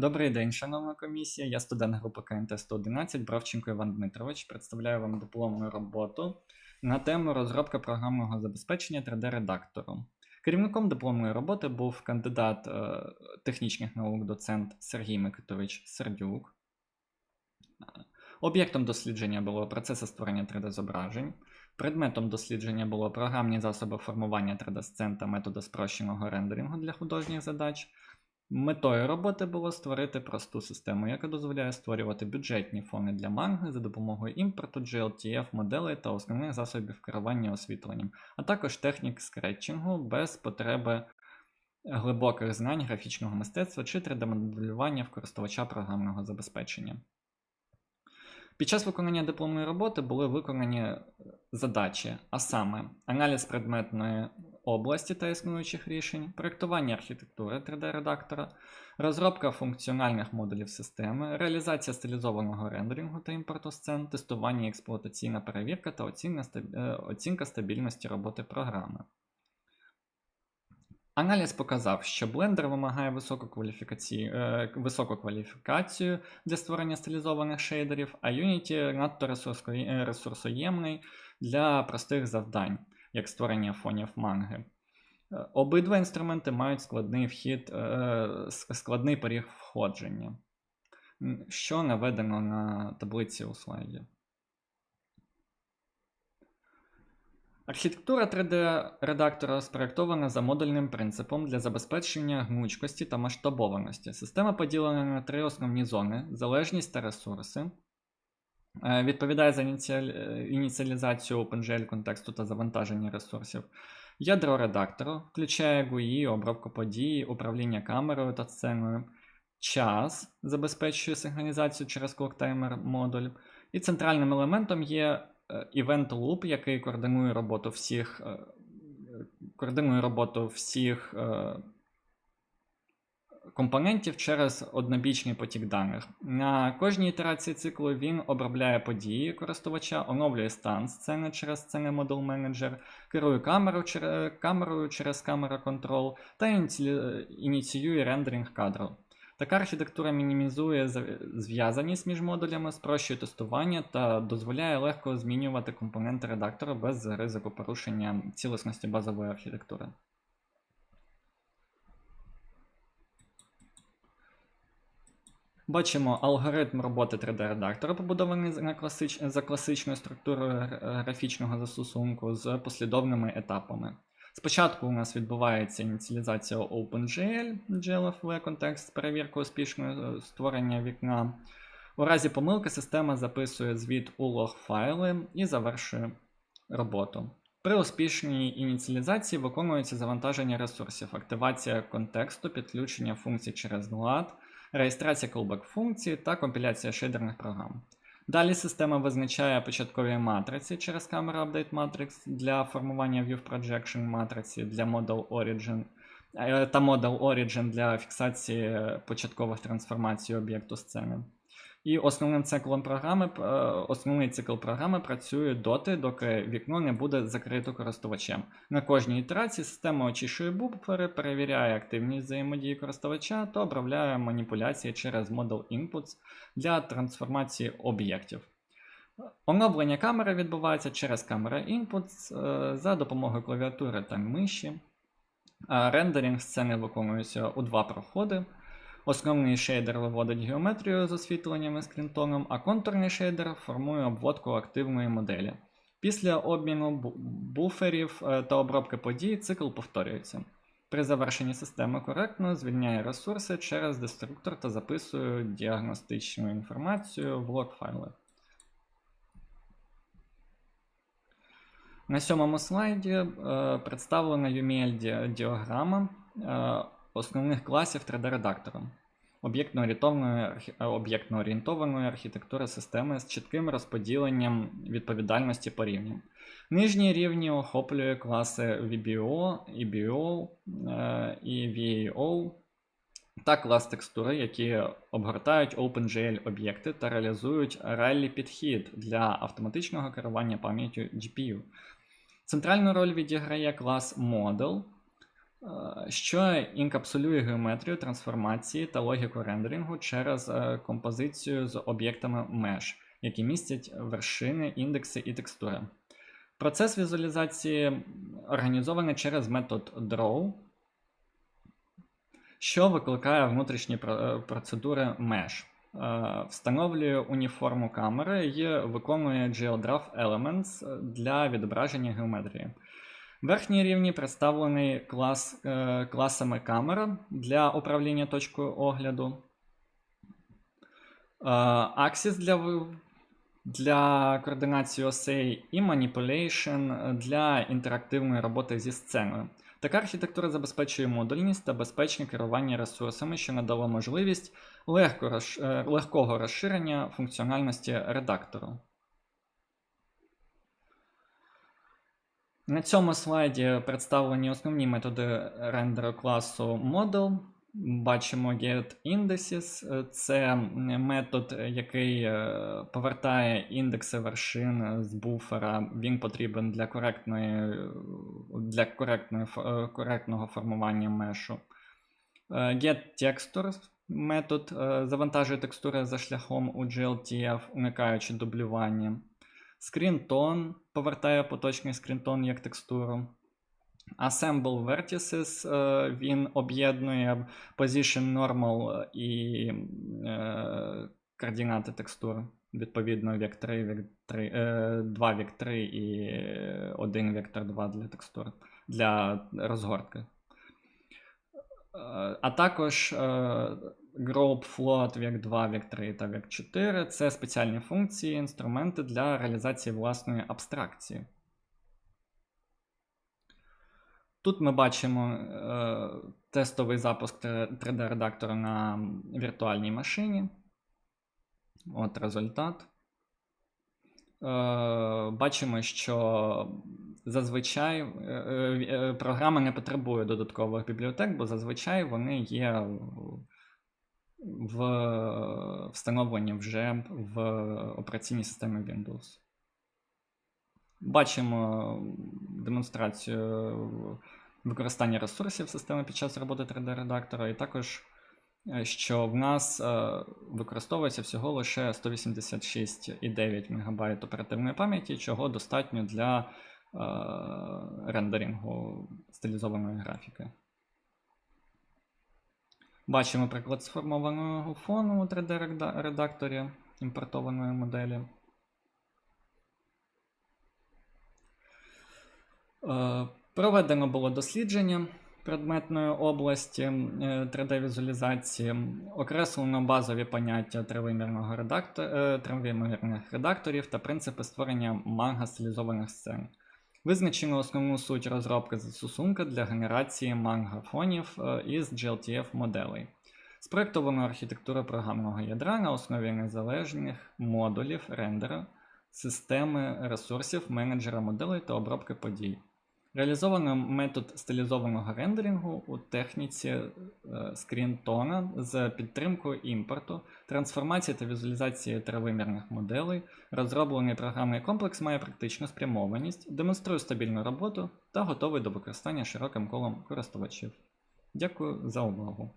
Добрий день, шановна комісія. Я студент групи КНТ 111 Бровченко Іван Дмитрович. Представляю вам дипломну роботу на тему розробка програмного забезпечення 3D-редактору. Керівником дипломної роботи був кандидат е, технічних наук, доцент Сергій Микитович Сердюк. Об'єктом дослідження було процеси створення 3D-зображень. Предметом дослідження було програмні засоби формування 3D-сцен та методи спрощеного рендерингу для художніх задач. Метою роботи було створити просту систему, яка дозволяє створювати бюджетні фони для манги за допомогою імпорту GLTF моделей та основних засобів керування освітленням, а також технік скретчингу без потреби глибоких знань графічного мистецтва чи 3D-моделювання в користувача програмного забезпечення. Під час виконання дипломної роботи були виконані задачі, а саме аналіз предметної області та існуючих рішень, проєктування архітектури 3D-редактора, розробка функціональних модулів системи, реалізація стилізованого рендерингу та імпорту сцен, тестування і експлуатаційна перевірка та е, оцінка стабільності роботи програми. Аналіз показав, що Blender вимагає високу, кваліфікацію, е, високу кваліфікацію для створення стилізованих шейдерів, а Unity надто е, ресурсоємний для простих завдань, як створення фонів манги. Е, Обидва інструменти мають складний вхід, е, складний поріг входження, що наведено на таблиці у слайді. Архітектура 3D-редактора спроєктована за модульним принципом для забезпечення гнучкості та масштабованості. Система поділена на три основні зони: залежність та ресурси. Е, Відповідає за е, ініціалізацію OpenGL контексту та завантаження ресурсів. Ядро редактору включає GUI, обробку подій, управління камерою та сценою. Час забезпечує синхронізацію через ClockTimer модуль. І центральним елементом є е, Event Loop, який координує роботу всіх, координує роботу всіх компонентів через однобічний потік даних. На кожній ітерації циклу він обробляє події користувача, оновлює стан сцени через сцени Model Manager, керує камерою, через, камерою через камера Control та ініціює рендеринг кадру. Така архітектура мінімізує зв'язаність між модулями, спрощує тестування та дозволяє легко змінювати компоненти редактора без ризику порушення цілісності базової архітектури. Бачимо алгоритм роботи 3D-редактора, побудований на класич... за класичною структурою графічного застосунку з послідовними етапами. Спочатку у нас відбувається ініціалізація OpenGL, GLFV контекст з перевіркою успішного е, створення вікна. У разі помилки система записує звіт у лог файли і завершує роботу. При успішній ініціалізації виконується завантаження ресурсів, активація контексту, підключення функцій через GLAD, реєстрація callback функції та компіляція шейдерних програм. Далі система визначає початкові матриці через Camera Update Matrix для формування View Projection матриці для Model Origin е, та Model Origin для фіксації початкових трансформацій об'єкту сцени. І основним циклом програми, е, основний цикл програми працює доти, доки вікно не буде закрито користувачем. На кожній ітерації система очищує буфери, перевіряє активність взаємодії користувача та обробляє маніпуляції через Model Inputs для трансформації об'єктів. Оновлення камери відбувається через камера Inputs е, за допомогою клавіатури та миші. А Рендеринг сцени виконується у два проходи. Основний шейдер виводить геометрію з освітленням і скрінтоном, а контурний шейдер формує обводку активної моделі. Після обміну буферів е, та обробки подій цикл повторюється. При завершенні система коректно звільняє ресурси через деструктор та записує діагностичну інформацію в лог-файли. На сьомому слайді е, представлена UML-діаграма е, основних класів 3D-редактора. Е, об'єктно-орієнтованої архітектури системи з чітким розподіленням відповідальності по рівням. Нижні рівні охоплює класи VBO, EBO е, і VAO та клас текстури, які обгортають OpenGL об'єкти та реалізують релі підхід для автоматичного керування пам'яттю GPU. Центральну роль відіграє клас Model, що інкапсулює геометрію трансформації та логіку рендерингу через е, композицію з об'єктами Mesh, які містять вершини, індекси і текстури. Процес візуалізації організований через метод Draw, що викликає внутрішні е, процедури. Е, Встановлює уніформу камери і виконує GeoDraw Elements для відображення геометрії. Верхній рівні представлений клас, е, класами камера для управління точкою огляду. Е, Axis для, для координації осей і Manipulation для інтерактивної роботи зі сценою. Така архітектура забезпечує модульність та безпечне керування ресурсами, що надало можливість легко е, легкого розширення функціональності редактору. На цьому слайді представлені основні методи рендеру класу Model. Бачимо getIndices. Це метод, який е, повертає індекси вершин з буфера. Він потрібен для, коректної, для коректної, е, коректного формування мешу. Е, GetTextures метод завантажує текстури за шляхом у GLTF, уникаючи дублювання. ScreenTone повертає поточний скрінтон як текстуру. Assemble Vertices е, він об'єднує Position Normal і е, координати текстур. Відповідно, вектори, вектори, е, 2 вектори і 1 вектор 2 для текстур для розгортки. Е, А також е, Group Float Vec 2, Vec 3 та Vec 4 це спеціальні функції, інструменти для реалізації власної абстракції. Тут ми бачимо е, тестовий запуск 3D-редактора на віртуальній машині. От результат. Е, бачимо, що зазвичай е, е, е, програма не потребує додаткових бібліотек, бо зазвичай вони є в встановлені вже в операційній системі Windows. Бачимо демонстрацію використання ресурсів системи під час роботи 3D-редактора, і також, е, що в нас е, використовується всього лише 186,9 МБ оперативної пам'яті, чого достатньо для е, рендерингу стилізованої графіки. Бачимо приклад сформованого фону у 3D-редакторі імпортованої моделі. Е, Проведено було дослідження предметної області 3D-візуалізації, окреслено базові поняття редактора, тривимірних редакторів та принципи створення манга стилізованих сцен. Визначено основну суть розробки застосунка для генерації манга-фонів е, із GLTF-моделей. Спроектовано архітектура програмного ядра на основі незалежних модулів рендера, системи ресурсів, менеджера моделей та обробки подій. Реалізовано метод стилізованого рендерингу у техніці е, скрінтона з підтримкою імпорту, трансформації та візуалізації тривимірних моделей. Розроблений програмний комплекс має практичну спрямованість, демонструє стабільну роботу та готовий до використання широким колом користувачів. Дякую за увагу.